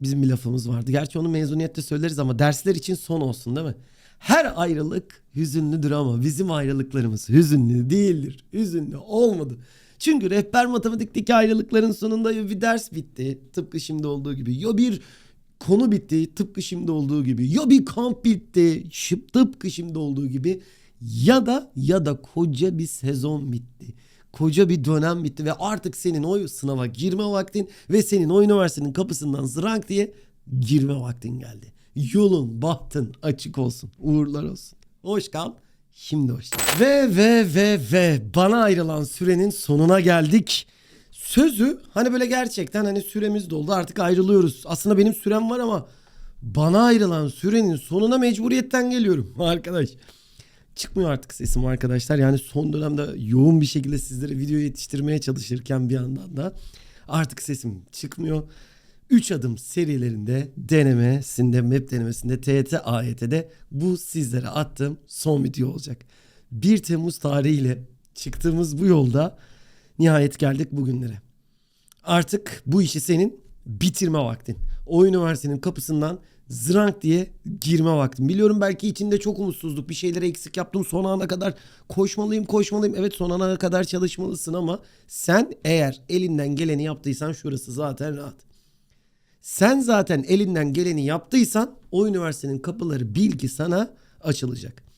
Bizim bir lafımız vardı. Gerçi onu mezuniyette söyleriz ama dersler için son olsun değil mi? Her ayrılık hüzünlüdür ama bizim ayrılıklarımız hüzünlü değildir. Hüzünlü olmadı. Çünkü rehber matematikteki ayrılıkların sonunda ya bir ders bitti tıpkı şimdi olduğu gibi ya bir konu bitti tıpkı şimdi olduğu gibi ya bir kamp bitti şıp tıpkı şimdi olduğu gibi ya da ya da koca bir sezon bitti. Koca bir dönem bitti ve artık senin o sınava girme vaktin ve senin o üniversitenin kapısından zrank diye girme vaktin geldi. Yolun, bahtın açık olsun. Uğurlar olsun. Hoş kal. Şimdi hoş. Ve ve ve ve bana ayrılan sürenin sonuna geldik. Sözü hani böyle gerçekten hani süremiz doldu artık ayrılıyoruz. Aslında benim sürem var ama bana ayrılan sürenin sonuna mecburiyetten geliyorum arkadaş. Çıkmıyor artık sesim arkadaşlar. Yani son dönemde yoğun bir şekilde sizlere video yetiştirmeye çalışırken bir yandan da artık sesim çıkmıyor. 3 adım serilerinde denemesinde, map denemesinde, TYT, AYT'de bu sizlere attığım son video olacak. 1 Temmuz tarihiyle çıktığımız bu yolda nihayet geldik bugünlere. Artık bu işi senin bitirme vaktin. O üniversitenin kapısından zrank diye girme vaktin. Biliyorum belki içinde çok umutsuzluk bir şeyleri eksik yaptım son ana kadar koşmalıyım koşmalıyım. Evet son ana kadar çalışmalısın ama sen eğer elinden geleni yaptıysan şurası zaten rahat. Sen zaten elinden geleni yaptıysan o üniversitenin kapıları bil ki sana açılacak.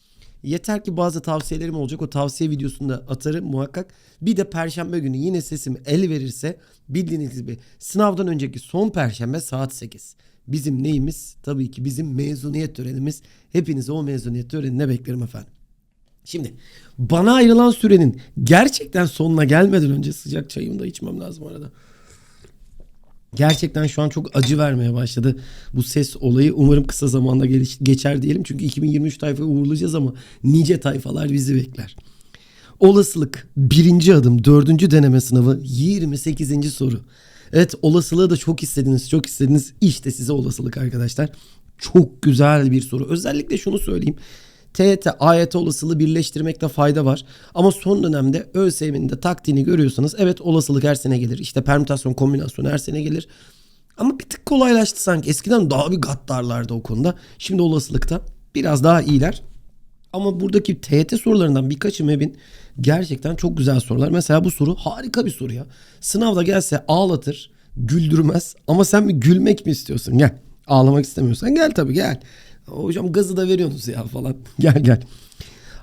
Yeter ki bazı tavsiyelerim olacak. O tavsiye videosunu da atarım muhakkak. Bir de perşembe günü yine sesim el verirse bildiğiniz gibi sınavdan önceki son perşembe saat 8. Bizim neyimiz? Tabii ki bizim mezuniyet törenimiz. Hepinizi o mezuniyet törenine beklerim efendim. Şimdi bana ayrılan sürenin gerçekten sonuna gelmeden önce sıcak çayımı da içmem lazım arada. Gerçekten şu an çok acı vermeye başladı bu ses olayı. Umarım kısa zamanda geliş- geçer diyelim. Çünkü 2023 tayfayı uğurlayacağız ama nice tayfalar bizi bekler. Olasılık birinci adım dördüncü deneme sınavı 28. soru. Evet olasılığı da çok istediniz çok istediniz. İşte size olasılık arkadaşlar. Çok güzel bir soru. Özellikle şunu söyleyeyim. TYT, AYT olasılığı birleştirmekte fayda var. Ama son dönemde ÖSYM'nin de taktiğini görüyorsanız evet olasılık her sene gelir. İşte permütasyon, kombinasyon her sene gelir. Ama bir tık kolaylaştı sanki. Eskiden daha bir gaddarlardı o konuda. Şimdi olasılıkta biraz daha iyiler. Ama buradaki TYT sorularından birkaçı MEB'in gerçekten çok güzel sorular. Mesela bu soru harika bir soru ya. Sınavda gelse ağlatır, güldürmez. Ama sen bir gülmek mi istiyorsun? Gel. Ağlamak istemiyorsan gel tabii gel. Hocam gazı da veriyorsunuz ya falan. gel gel.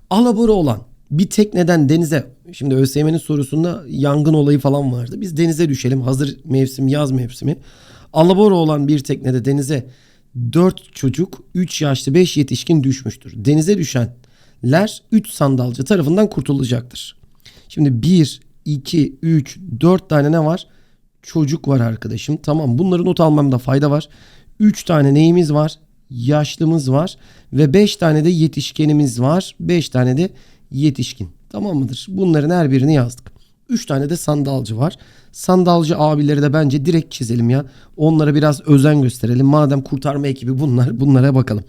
Alabora olan bir tekneden denize şimdi ÖSYM'nin sorusunda yangın olayı falan vardı. Biz denize düşelim. Hazır mevsim yaz mevsimi. Alabora olan bir teknede denize 4 çocuk, 3 yaşlı, 5 yetişkin düşmüştür. Denize düşenler 3 sandalcı tarafından kurtulacaktır. Şimdi 1, 2, 3, 4 tane ne var? Çocuk var arkadaşım. Tamam bunları not almamda fayda var. 3 tane neyimiz var? Yaşlımız var. Ve 5 tane de yetişkenimiz var. 5 tane de yetişkin. Tamam mıdır? Bunların her birini yazdık. 3 tane de sandalcı var. Sandalcı abileri de bence direkt çizelim ya. Onlara biraz özen gösterelim. Madem kurtarma ekibi bunlar bunlara bakalım.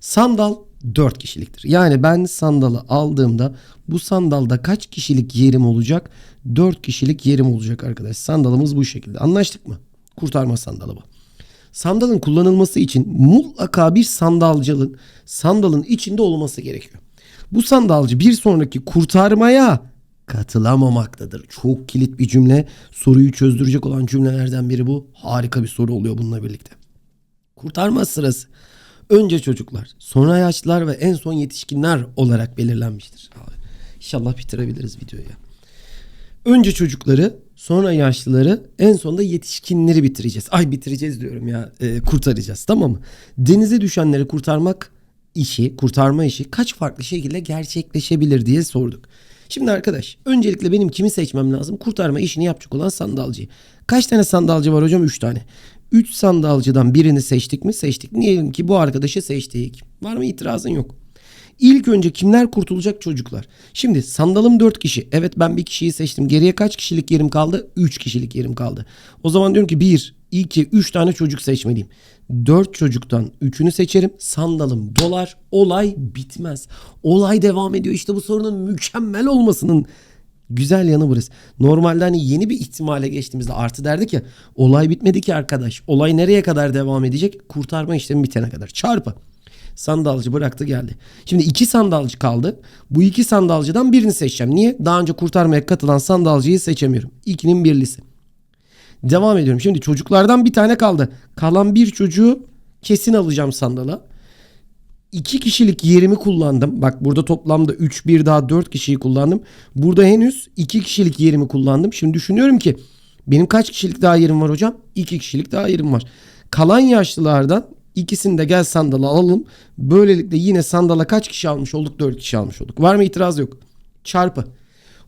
Sandal 4 kişiliktir. Yani ben sandalı aldığımda bu sandalda kaç kişilik yerim olacak? 4 kişilik yerim olacak arkadaş. Sandalımız bu şekilde. Anlaştık mı? Kurtarma sandalı bu. Sandalın kullanılması için mutlaka bir sandalcılın sandalın içinde olması gerekiyor. Bu sandalcı bir sonraki kurtarmaya katılamamaktadır. Çok kilit bir cümle. Soruyu çözdürecek olan cümlelerden biri bu. Harika bir soru oluyor bununla birlikte. Kurtarma sırası önce çocuklar, sonra yaşlılar ve en son yetişkinler olarak belirlenmiştir. İnşallah bitirebiliriz videoyu. Önce çocukları, sonra yaşlıları, en sonunda yetişkinleri bitireceğiz. Ay bitireceğiz diyorum ya, e, kurtaracağız tamam mı? Denize düşenleri kurtarmak işi, kurtarma işi kaç farklı şekilde gerçekleşebilir diye sorduk. Şimdi arkadaş, öncelikle benim kimi seçmem lazım? Kurtarma işini yapacak olan sandalcıyı. Kaç tane sandalcı var hocam? 3 tane. 3 sandalcıdan birini seçtik mi? Seçtik. Diyelim ki bu arkadaşı seçtik. Var mı itirazın yok. İlk önce kimler kurtulacak çocuklar? Şimdi sandalım 4 kişi. Evet ben bir kişiyi seçtim. Geriye kaç kişilik yerim kaldı? 3 kişilik yerim kaldı. O zaman diyorum ki 1, 2, 3 tane çocuk seçmeliyim. 4 çocuktan 3'ünü seçerim. Sandalım dolar. Olay bitmez. Olay devam ediyor. İşte bu sorunun mükemmel olmasının Güzel yanı burası. Normalde hani yeni bir ihtimale geçtiğimizde artı derdik ya olay bitmedi ki arkadaş. Olay nereye kadar devam edecek? Kurtarma işlemi bitene kadar. Çarpı. Sandalcı bıraktı geldi. Şimdi iki sandalcı kaldı. Bu iki sandalcıdan birini seçeceğim. Niye? Daha önce kurtarmaya katılan sandalcıyı seçemiyorum. İkinin birlisi. Devam ediyorum. Şimdi çocuklardan bir tane kaldı. Kalan bir çocuğu kesin alacağım sandala. İki kişilik yerimi kullandım. Bak burada toplamda 3 bir daha 4 kişiyi kullandım. Burada henüz iki kişilik yerimi kullandım. Şimdi düşünüyorum ki benim kaç kişilik daha yerim var hocam? 2 kişilik daha yerim var. Kalan yaşlılardan ikisini de gel sandala alalım. Böylelikle yine sandala kaç kişi almış olduk? 4 kişi almış olduk. Var mı itiraz yok? Çarpı.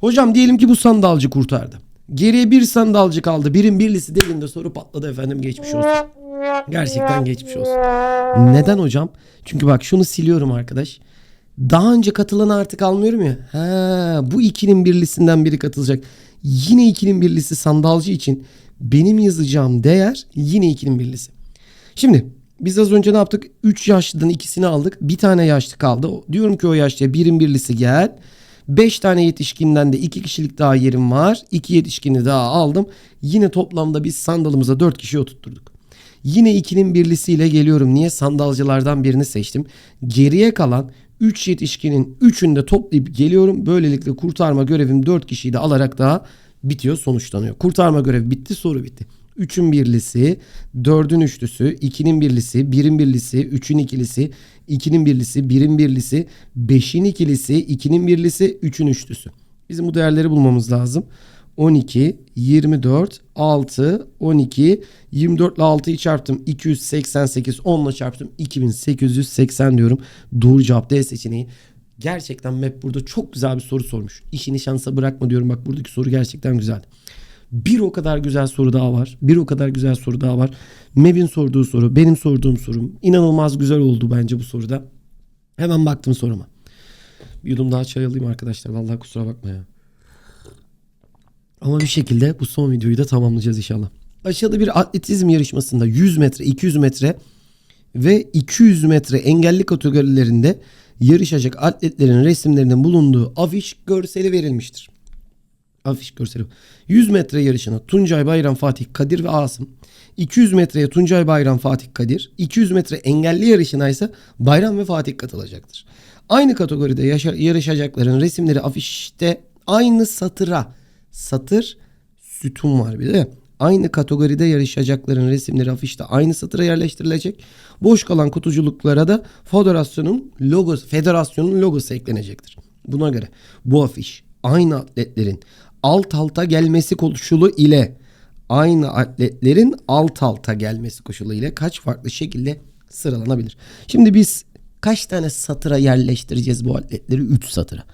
Hocam diyelim ki bu sandalcı kurtardı. Geriye bir sandalcı kaldı. Birin birlisi dediğinde soru patladı efendim geçmiş olsun. Gerçekten geçmiş olsun. Neden hocam? Çünkü bak şunu siliyorum arkadaş. Daha önce katılanı artık almıyorum ya. Ha, bu ikinin birlisinden biri katılacak. Yine ikinin birlisi sandalcı için benim yazacağım değer yine ikinin birlisi. Şimdi biz az önce ne yaptık? 3 yaşlıdan ikisini aldık. Bir tane yaşlı kaldı. Diyorum ki o yaşlıya birin birlisi gel. 5 tane yetişkinden de 2 kişilik daha yerim var. 2 yetişkini daha aldım. Yine toplamda biz sandalımıza 4 kişi oturtturduk. Yine ikinin birlisiyle geliyorum. Niye? Sandalcılardan birini seçtim. Geriye kalan 3 yetişkinin 3'ünü de toplayıp geliyorum. Böylelikle kurtarma görevim 4 kişiyi de alarak daha bitiyor sonuçlanıyor. Kurtarma görevi bitti soru bitti. 3'ün birlisi, 4'ün üçlüsü, 2'nin birlisi, 1'in birlisi, 3'ün ikilisi, 2'nin birlisi, 1'in birlisi, 5'in ikilisi, 2'nin birlisi, 3'ün üçlüsü. Bizim bu değerleri bulmamız lazım. 12, 24, 6, 12, 24 ile 6'yı çarptım. 288, 10 ile çarptım. 2880 diyorum. Doğru cevap D seçeneği. Gerçekten MEP burada çok güzel bir soru sormuş. İşini şansa bırakma diyorum. Bak buradaki soru gerçekten güzel. Bir o kadar güzel soru daha var. Bir o kadar güzel soru daha var. MEB'in sorduğu soru, benim sorduğum sorum. İnanılmaz güzel oldu bence bu soruda. Hemen baktım soruma. Bir yudum daha çay alayım arkadaşlar. Vallahi kusura bakma ya. Ama bir şekilde bu son videoyu da tamamlayacağız inşallah. Aşağıda bir atletizm yarışmasında 100 metre, 200 metre ve 200 metre engelli kategorilerinde yarışacak atletlerin resimlerinin bulunduğu afiş görseli verilmiştir. Afiş görseli. 100 metre yarışına Tuncay Bayram Fatih Kadir ve Asım. 200 metreye Tuncay Bayram Fatih Kadir. 200 metre engelli yarışına ise Bayram ve Fatih katılacaktır. Aynı kategoride yarışacakların resimleri afişte aynı satıra satır sütun var bir de. Aynı kategoride yarışacakların resimleri afişte aynı satıra yerleştirilecek. Boş kalan kutuculuklara da federasyonun logosu, federasyonun logosu eklenecektir. Buna göre bu afiş aynı atletlerin alt alta gelmesi koşulu ile aynı atletlerin alt alta gelmesi koşulu ile kaç farklı şekilde sıralanabilir? Şimdi biz kaç tane satıra yerleştireceğiz bu atletleri? 3 satıra.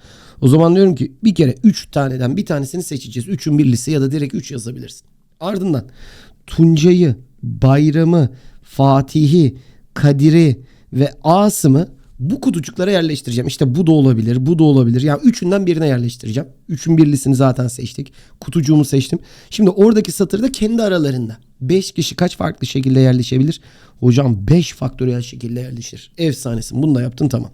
O zaman diyorum ki bir kere 3 taneden bir tanesini seçeceğiz. 3'ün birlisi ya da direkt 3 yazabilirsin. Ardından Tuncay'ı, Bayram'ı, Fatih'i, Kadir'i ve Asım'ı bu kutucuklara yerleştireceğim. İşte bu da olabilir, bu da olabilir. Yani üçünden birine yerleştireceğim. Üçün birlisini zaten seçtik. Kutucuğumu seçtim. Şimdi oradaki satırda kendi aralarında. 5 kişi kaç farklı şekilde yerleşebilir? Hocam 5 faktöriyel şekilde yerleşir. Efsanesin. Bunu da yaptın tamam.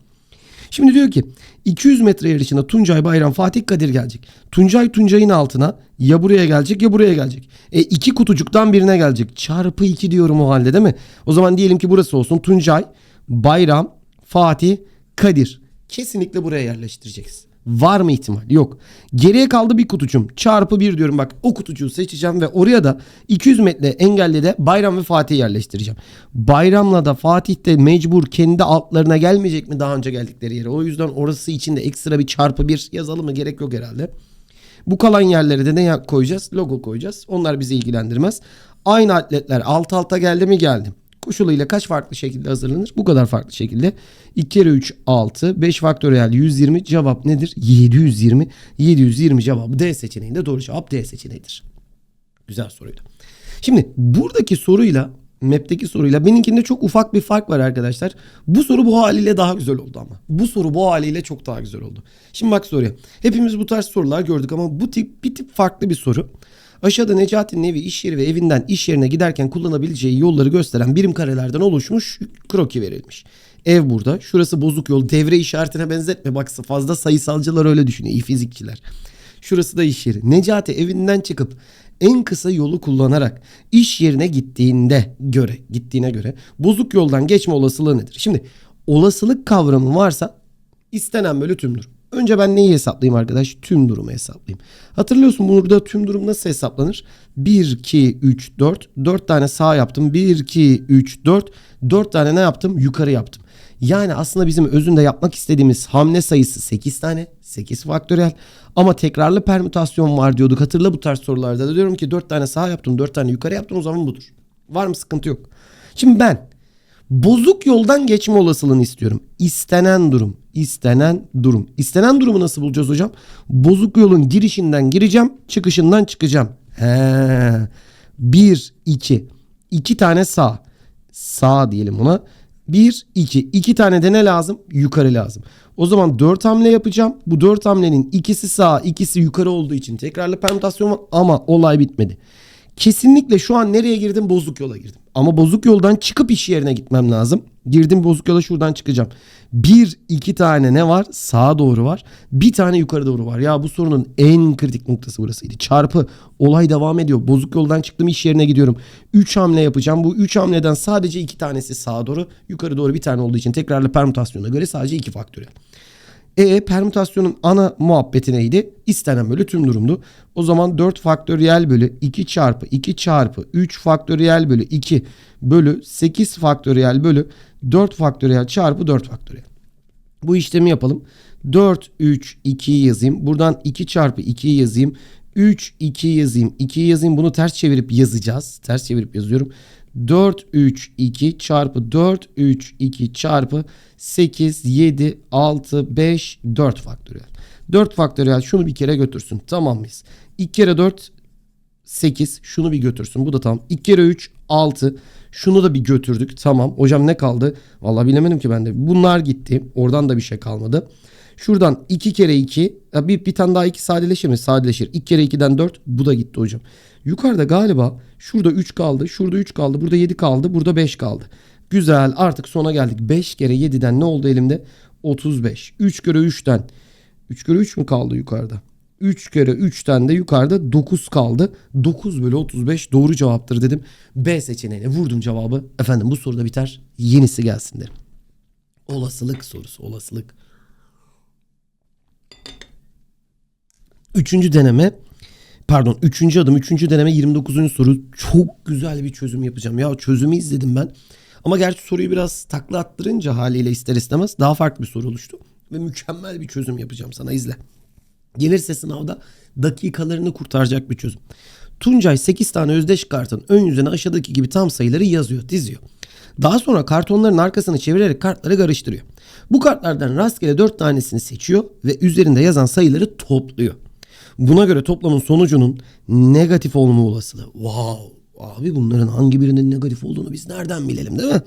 Şimdi diyor ki 200 metre yarışına Tuncay Bayram Fatih Kadir gelecek. Tuncay Tuncay'ın altına ya buraya gelecek ya buraya gelecek. E iki kutucuktan birine gelecek. Çarpı 2 diyorum o halde değil mi? O zaman diyelim ki burası olsun. Tuncay, Bayram, Fatih, Kadir. Kesinlikle buraya yerleştireceğiz. Var mı ihtimal? Yok. Geriye kaldı bir kutucuğum. Çarpı bir diyorum bak. O kutucuğu seçeceğim ve oraya da 200 metre engelli de Bayram ve Fatih yerleştireceğim. Bayram'la da Fatih de mecbur kendi altlarına gelmeyecek mi daha önce geldikleri yere? O yüzden orası için de ekstra bir çarpı bir yazalım mı? Gerek yok herhalde. Bu kalan yerlere de ne koyacağız? Logo koyacağız. Onlar bizi ilgilendirmez. Aynı atletler alt alta geldi mi geldi. Koşuluyla kaç farklı şekilde hazırlanır? Bu kadar farklı şekilde. 2 kere 3 6. 5 faktöriyel 120. Cevap nedir? 720. 720 cevabı D seçeneğinde doğru cevap D seçeneğidir. Güzel soruydu. Şimdi buradaki soruyla map'teki soruyla benimkinde çok ufak bir fark var arkadaşlar. Bu soru bu haliyle daha güzel oldu ama. Bu soru bu haliyle çok daha güzel oldu. Şimdi bak soruya. Hepimiz bu tarz sorular gördük ama bu tip bir tip farklı bir soru. Aşağıda Necati'nin evi, iş yeri ve evinden iş yerine giderken kullanabileceği yolları gösteren birim karelerden oluşmuş kroki verilmiş. Ev burada. Şurası bozuk yol. Devre işaretine benzetme. Bak fazla sayısalcılar öyle düşünüyor. İyi fizikçiler. Şurası da iş yeri. Necati evinden çıkıp en kısa yolu kullanarak iş yerine gittiğinde göre, gittiğine göre bozuk yoldan geçme olasılığı nedir? Şimdi olasılık kavramı varsa istenen bölü tüm durum. Önce ben neyi hesaplayayım arkadaş? Tüm durumu hesaplayayım. Hatırlıyorsun burada tüm durum nasıl hesaplanır? 1, 2, 3, 4. 4 tane sağ yaptım. 1, 2, 3, 4. 4 tane ne yaptım? Yukarı yaptım. Yani aslında bizim özünde yapmak istediğimiz hamle sayısı 8 tane. 8 faktöriyel. Ama tekrarlı permütasyon var diyorduk. Hatırla bu tarz sorularda da diyorum ki 4 tane sağ yaptım 4 tane yukarı yaptım o zaman budur. Var mı sıkıntı yok. Şimdi ben bozuk yoldan geçme olasılığını istiyorum. İstenen durum. istenen durum. İstenen durumu nasıl bulacağız hocam? Bozuk yolun girişinden gireceğim, çıkışından çıkacağım. He. 1, 2. 2 tane sağ. Sağ diyelim ona. 1, 2. 2 tane de ne lazım? Yukarı lazım. O zaman 4 hamle yapacağım. Bu 4 hamlenin ikisi sağ, ikisi yukarı olduğu için tekrarlı permütasyon var ama olay bitmedi. Kesinlikle şu an nereye girdim? Bozuk yola girdim. Ama bozuk yoldan çıkıp iş yerine gitmem lazım. Girdim bozuk yola şuradan çıkacağım. Bir, iki tane ne var? Sağa doğru var. Bir tane yukarı doğru var. Ya bu sorunun en kritik noktası burasıydı. Çarpı olay devam ediyor. Bozuk yoldan çıktım iş yerine gidiyorum. Üç hamle yapacağım. Bu üç hamleden sadece iki tanesi sağa doğru. Yukarı doğru bir tane olduğu için tekrarlı permütasyona göre sadece iki faktöriyel. E permütasyonun ana muhabbeti neydi? İstenen bölü tüm durumdu. O zaman 4 faktöriyel bölü 2 çarpı 2 çarpı 3 faktöriyel bölü 2 bölü 8 faktöriyel bölü 4 faktöriyel çarpı 4 faktöriyel. Bu işlemi yapalım. 4, 3, 2'yi yazayım. Buradan 2 çarpı 2'yi yazayım. 3, 2 yazayım. 2'yi yazayım. Bunu ters çevirip yazacağız. Ters çevirip yazıyorum. 4, 3, 2 çarpı 4, 3, 2 çarpı 8, 7, 6, 5, 4 faktöriyel. 4 faktöriyel şunu bir kere götürsün. Tamam mıyız? 2 kere 4 8 şunu bir götürsün. Bu da tamam. 2 kere 3 6 şunu da bir götürdük. Tamam. Hocam ne kaldı? Vallahi bilemedim ki ben de. Bunlar gitti. Oradan da bir şey kalmadı. Şuradan 2 kere 2 bir, bir tane daha 2 sadeleşir mi? Sadeleşir. 2 kere 2'den 4 bu da gitti hocam. Yukarıda galiba şurada 3 kaldı. Şurada 3 kaldı. Burada 7 kaldı. Burada 5 kaldı. Güzel artık sona geldik. 5 kere 7'den ne oldu elimde? 35. 3 kere 3'ten. 3 kere 3 mü kaldı yukarıda? 3 kere 3'ten de yukarıda 9 kaldı. 9 bölü 35 doğru cevaptır dedim. B seçeneğine vurdum cevabı. Efendim bu soruda biter. Yenisi gelsin derim. Olasılık sorusu olasılık. Üçüncü deneme pardon üçüncü adım üçüncü deneme 29. soru çok güzel bir çözüm yapacağım. Ya çözümü izledim ben. Ama gerçi soruyu biraz takla attırınca haliyle ister istemez daha farklı bir soru oluştu. Ve mükemmel bir çözüm yapacağım sana izle. Gelirse sınavda dakikalarını kurtaracak bir çözüm. Tuncay 8 tane özdeş kartın ön yüzüne aşağıdaki gibi tam sayıları yazıyor, diziyor. Daha sonra kartonların arkasını çevirerek kartları karıştırıyor. Bu kartlardan rastgele 4 tanesini seçiyor ve üzerinde yazan sayıları topluyor. Buna göre toplamın sonucunun negatif olma olasılığı. Wow! Abi bunların hangi birinin negatif olduğunu biz nereden bilelim değil mi?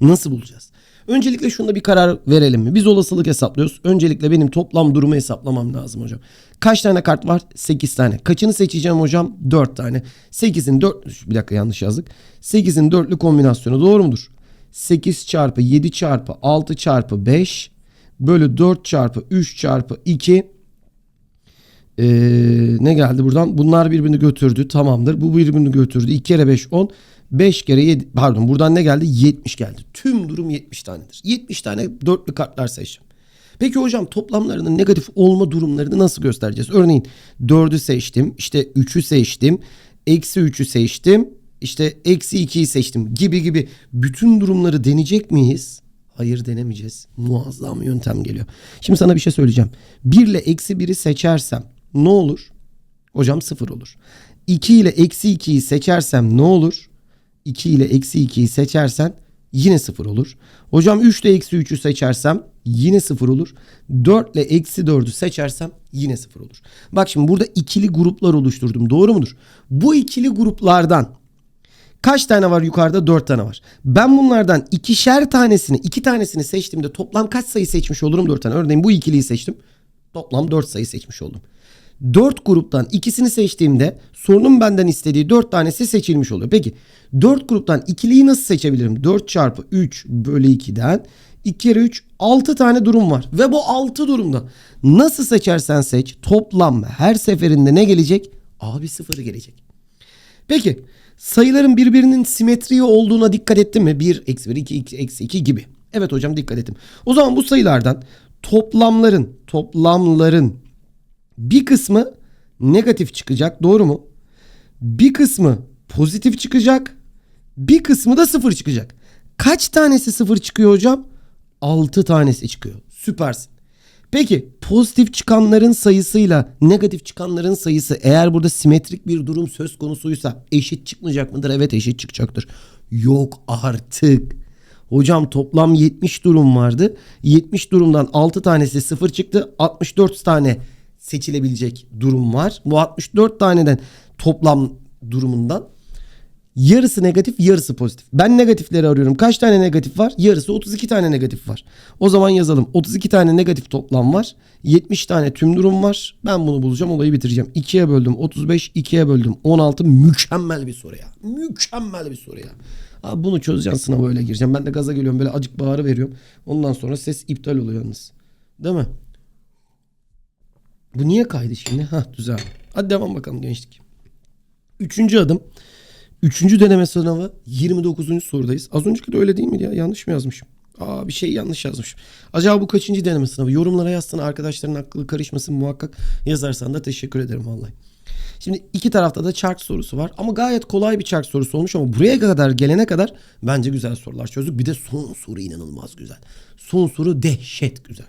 Nasıl bulacağız? Öncelikle şunda bir karar verelim mi? Biz olasılık hesaplıyoruz. Öncelikle benim toplam durumu hesaplamam lazım hocam. Kaç tane kart var? 8 tane. Kaçını seçeceğim hocam? 4 tane. 8'in 4 bir dakika yanlış yazdık. 8'in 4'lü kombinasyonu doğru mudur? 8 çarpı 7 çarpı 6 çarpı 5 bölü 4 çarpı 3 çarpı 2 ee, ne geldi buradan? Bunlar birbirini götürdü. Tamamdır. Bu birbirini götürdü. 2 kere 5 10. 5 kere 7 pardon buradan ne geldi? 70 geldi. Tüm durum 70 tanedir. 70 tane dörtlü kartlar seçeceğim. Peki hocam toplamlarının negatif olma durumlarını nasıl göstereceğiz? Örneğin 4'ü seçtim. işte 3'ü seçtim. Eksi 3'ü seçtim. işte eksi 2'yi seçtim gibi gibi. Bütün durumları deneyecek miyiz? Hayır denemeyeceğiz. Muazzam yöntem geliyor. Şimdi sana bir şey söyleyeceğim. 1 ile eksi 1'i seçersem ne olur? Hocam 0 olur. 2 ile eksi 2'yi seçersem ne olur? 2 ile eksi 2'yi seçersen yine 0 olur. Hocam 3 ile eksi 3'ü seçersem yine 0 olur. 4 ile eksi 4'ü seçersem yine 0 olur. Bak şimdi burada ikili gruplar oluşturdum. Doğru mudur? Bu ikili gruplardan kaç tane var yukarıda? 4 tane var. Ben bunlardan ikişer tanesini, iki tanesini seçtiğimde toplam kaç sayı seçmiş olurum? 4 tane. Örneğin bu ikiliyi seçtim. Toplam 4 sayı seçmiş oldum. 4 gruptan ikisini seçtiğimde sorunun benden istediği 4 tanesi seçilmiş oluyor. Peki 4 gruptan ikiliyi nasıl seçebilirim? 4 çarpı 3 bölü 2'den 2 kere 3 6 tane durum var. Ve bu 6 durumda nasıl seçersen seç toplam her seferinde ne gelecek? Abi sıfırı gelecek. Peki sayıların birbirinin simetriği olduğuna dikkat ettin mi? 1, eksi 1, 2, 2, eksi 2 gibi. Evet hocam dikkat ettim. O zaman bu sayılardan toplamların toplamların bir kısmı negatif çıkacak doğru mu? Bir kısmı pozitif çıkacak. Bir kısmı da sıfır çıkacak. Kaç tanesi sıfır çıkıyor hocam? 6 tanesi çıkıyor. Süpersin. Peki pozitif çıkanların sayısıyla negatif çıkanların sayısı eğer burada simetrik bir durum söz konusuysa eşit çıkmayacak mıdır? Evet eşit çıkacaktır. Yok artık. Hocam toplam 70 durum vardı. 70 durumdan 6 tanesi sıfır çıktı. 64 tane seçilebilecek durum var. Bu 64 taneden toplam durumundan Yarısı negatif, yarısı pozitif. Ben negatifleri arıyorum. Kaç tane negatif var? Yarısı 32 tane negatif var. O zaman yazalım. 32 tane negatif toplam var. 70 tane tüm durum var. Ben bunu bulacağım, olayı bitireceğim. 2'ye böldüm 35, 2'ye böldüm 16. Mükemmel bir soru ya. Mükemmel bir soru ya. Abi bunu çözeceğim sınava öyle gireceğim. Ben de gaza geliyorum böyle acık bağırı veriyorum. Ondan sonra ses iptal oluyor yalnız. Değil mi? Bu niye kaydı şimdi? Hah düzeldi. Hadi devam bakalım gençlik. Üçüncü adım. Üçüncü deneme sınavı 29. sorudayız. Az önceki de öyle değil miydi ya? Yanlış mı yazmışım? Aa bir şey yanlış yazmışım. Acaba bu kaçıncı deneme sınavı? Yorumlara yazsana arkadaşların aklı karışmasın muhakkak. Yazarsan da teşekkür ederim vallahi. Şimdi iki tarafta da çark sorusu var. Ama gayet kolay bir çark sorusu olmuş ama buraya kadar gelene kadar bence güzel sorular çözdük. Bir de son soru inanılmaz güzel. Son soru dehşet güzel.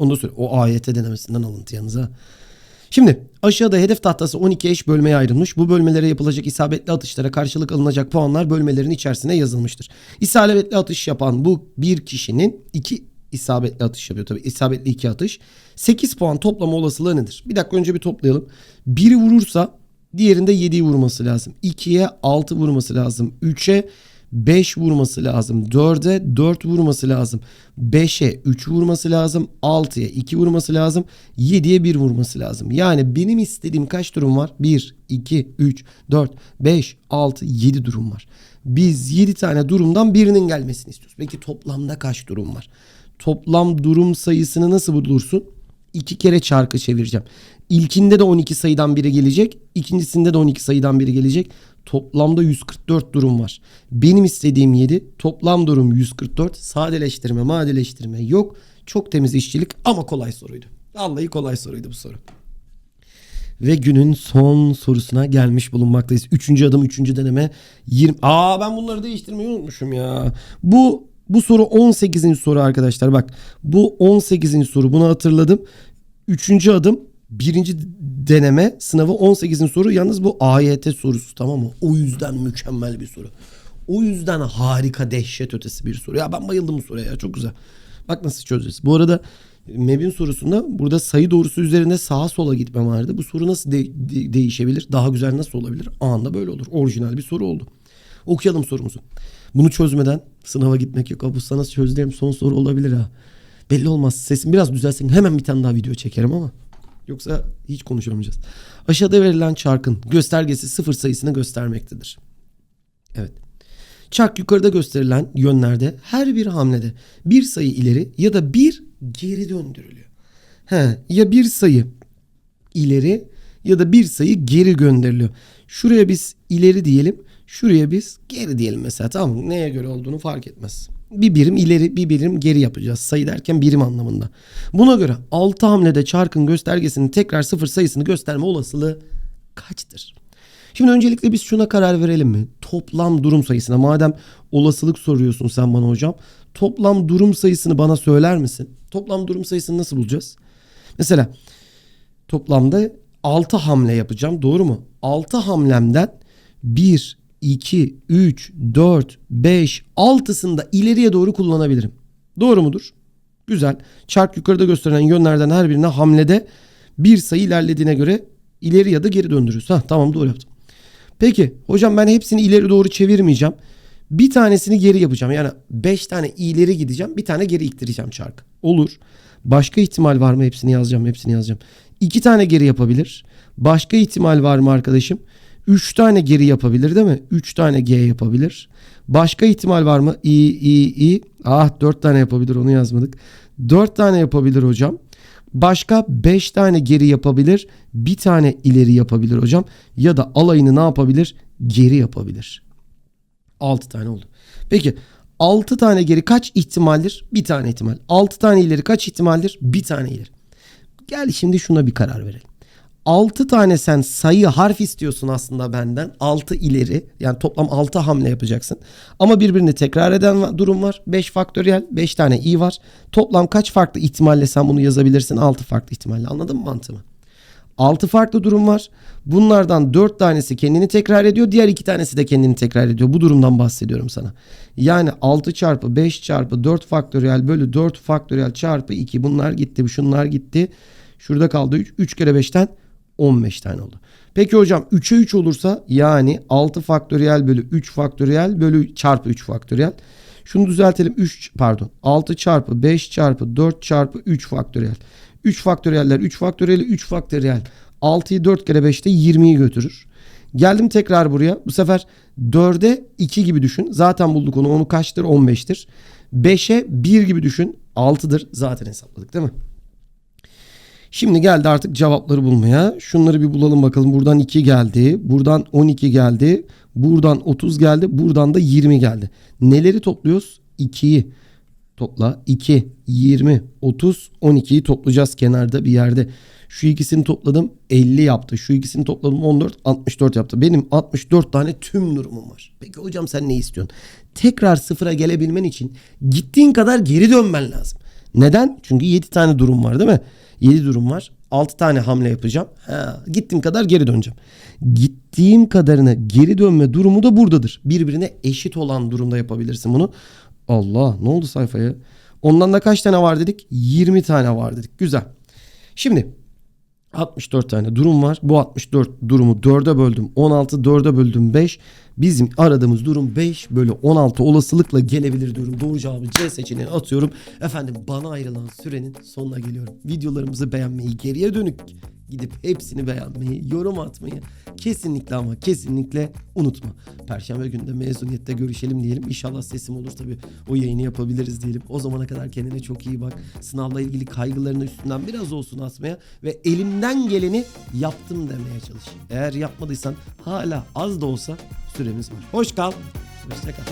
Onu da söyle. O AYT denemesinden alıntı yalnız ha. Şimdi aşağıda hedef tahtası 12 eş bölmeye ayrılmış. Bu bölmelere yapılacak isabetli atışlara karşılık alınacak puanlar bölmelerin içerisine yazılmıştır. İsabetli atış yapan bu bir kişinin iki isabetli atış yapıyor tabii. İsabetli iki atış. 8 puan toplama olasılığı nedir? Bir dakika önce bir toplayalım. Biri vurursa diğerinde 7'yi vurması lazım. 2'ye 6 vurması lazım. 3'e 5 vurması lazım. 4'e 4 vurması lazım. 5'e 3 vurması lazım. 6'ya 2 vurması lazım. 7'ye 1 vurması lazım. Yani benim istediğim kaç durum var? 1, 2, 3, 4, 5, 6, 7 durum var. Biz 7 tane durumdan birinin gelmesini istiyoruz. Peki toplamda kaç durum var? Toplam durum sayısını nasıl bulursun? İki kere çarkı çevireceğim. İlkinde de 12 sayıdan biri gelecek. ikincisinde de 12 sayıdan biri gelecek. Toplamda 144 durum var. Benim istediğim 7. Toplam durum 144. Sadeleştirme, madeleştirme yok. Çok temiz işçilik ama kolay soruydu. Vallahi kolay soruydu bu soru. Ve günün son sorusuna gelmiş bulunmaktayız. Üçüncü adım, üçüncü deneme. 20... Aa ben bunları değiştirmeyi unutmuşum ya. Bu bu soru 18. soru arkadaşlar. Bak bu 18. soru. Bunu hatırladım. Üçüncü adım birinci deneme sınavı 18. soru. Yalnız bu AYT sorusu tamam mı? O yüzden mükemmel bir soru. O yüzden harika dehşet ötesi bir soru. Ya ben bayıldım bu soruya ya çok güzel. Bak nasıl çözeceğiz. Bu arada MEB'in sorusunda burada sayı doğrusu üzerinde sağa sola gitmem vardı. Bu soru nasıl de- de- değişebilir? Daha güzel nasıl olabilir? Anında böyle olur. Orijinal bir soru oldu. Okuyalım sorumuzu. Bunu çözmeden sınava gitmek yok. Bu sana çözdüğüm son soru olabilir ha. Belli olmaz. Sesim biraz düzelsin. Hemen bir tane daha video çekerim ama. Yoksa hiç konuşamayacağız. Aşağıda verilen çarkın göstergesi sıfır sayısını göstermektedir. Evet. Çark yukarıda gösterilen yönlerde her bir hamlede bir sayı ileri ya da bir geri döndürülüyor. He, ya bir sayı ileri ya da bir sayı geri gönderiliyor. Şuraya biz ileri diyelim. Şuraya biz geri diyelim mesela tamam? Neye göre olduğunu fark etmez. Bir birim ileri bir birim geri yapacağız. Sayı derken birim anlamında. Buna göre 6 hamlede çarkın göstergesinin tekrar sıfır sayısını gösterme olasılığı kaçtır? Şimdi öncelikle biz şuna karar verelim mi? Toplam durum sayısına. Madem olasılık soruyorsun sen bana hocam. Toplam durum sayısını bana söyler misin? Toplam durum sayısını nasıl bulacağız? Mesela toplamda 6 hamle yapacağım. Doğru mu? 6 hamlemden 1, 2, 3, 4, 5, 6'sını da ileriye doğru kullanabilirim. Doğru mudur? Güzel. Çark yukarıda gösterilen yönlerden her birine hamlede bir sayı ilerlediğine göre ileri ya da geri döndürürüz. Ha tamam doğru yaptım. Peki hocam ben hepsini ileri doğru çevirmeyeceğim. Bir tanesini geri yapacağım. Yani 5 tane ileri gideceğim. Bir tane geri iktireceğim çark. Olur. Başka ihtimal var mı? Hepsini yazacağım. Hepsini yazacağım. 2 tane geri yapabilir. Başka ihtimal var mı arkadaşım? 3 tane geri yapabilir değil mi? 3 tane G yapabilir. Başka ihtimal var mı? İ, i, i. Ah 4 tane yapabilir onu yazmadık. 4 tane yapabilir hocam. Başka 5 tane geri yapabilir. Bir tane ileri yapabilir hocam. Ya da alayını ne yapabilir? Geri yapabilir. 6 tane oldu. Peki 6 tane geri kaç ihtimaldir? Bir tane ihtimal. 6 tane ileri kaç ihtimaldir? Bir tane ileri. Gel şimdi şuna bir karar verelim. 6 tane sen sayı harf istiyorsun aslında benden. 6 ileri yani toplam 6 hamle yapacaksın. Ama birbirini tekrar eden durum var. 5 faktöriyel 5 tane i var. Toplam kaç farklı ihtimalle sen bunu yazabilirsin? 6 farklı ihtimalle anladın mı mantığımı? 6 farklı durum var. Bunlardan 4 tanesi kendini tekrar ediyor. Diğer 2 tanesi de kendini tekrar ediyor. Bu durumdan bahsediyorum sana. Yani 6 çarpı 5 çarpı 4 faktöriyel bölü 4 faktöriyel çarpı 2. Bunlar gitti. Şunlar gitti. Şurada kaldı 3. 3 kere 5'ten 15 tane oldu. Peki hocam 3'e 3 olursa yani 6 faktöriyel bölü 3 faktöriyel bölü çarpı 3 faktöriyel. Şunu düzeltelim 3 pardon 6 çarpı 5 çarpı 4 çarpı 3 faktöriyel. 3 faktöriyeller 3 faktöriyel 3 faktöriyel. 6'yı 4 kere 5'te 20'yi götürür. Geldim tekrar buraya. Bu sefer 4'e 2 gibi düşün. Zaten bulduk onu. Onu kaçtır? 15'tir. 5'e 1 gibi düşün. 6'dır. Zaten hesapladık değil mi? Şimdi geldi artık cevapları bulmaya. Şunları bir bulalım bakalım. Buradan 2 geldi. Buradan 12 geldi. Buradan 30 geldi. Buradan da 20 geldi. Neleri topluyoruz? 2'yi topla. 2, 20, 30, 12'yi toplayacağız kenarda bir yerde. Şu ikisini topladım 50 yaptı. Şu ikisini topladım 14, 64 yaptı. Benim 64 tane tüm durumum var. Peki hocam sen ne istiyorsun? Tekrar sıfıra gelebilmen için gittiğin kadar geri dönmen lazım. Neden? Çünkü 7 tane durum var değil mi? 7 durum var. 6 tane hamle yapacağım. Ha, gittiğim kadar geri döneceğim. Gittiğim kadarına geri dönme durumu da buradadır. Birbirine eşit olan durumda yapabilirsin bunu. Allah ne oldu sayfaya? Ondan da kaç tane var dedik? 20 tane var dedik. Güzel. Şimdi 64 tane durum var. Bu 64 durumu 4'e böldüm. 16 4'e böldüm 5. Bizim aradığımız durum 5 bölü 16 olasılıkla gelebilir diyorum. Doğru cevabı C seçeneğine atıyorum. Efendim bana ayrılan sürenin sonuna geliyorum. Videolarımızı beğenmeyi, geriye dönük gidip hepsini beğenmeyi, yorum atmayı kesinlikle ama kesinlikle unutma. Perşembe günde mezuniyette görüşelim diyelim. İnşallah sesim olur tabii. O yayını yapabiliriz diyelim. O zamana kadar kendine çok iyi bak. Sınavla ilgili kaygılarını üstünden biraz olsun asmaya ve elimden geleni yaptım demeye çalış. Eğer yapmadıysan hala az da olsa süremiz var. Hoş kal. Hoşça kal.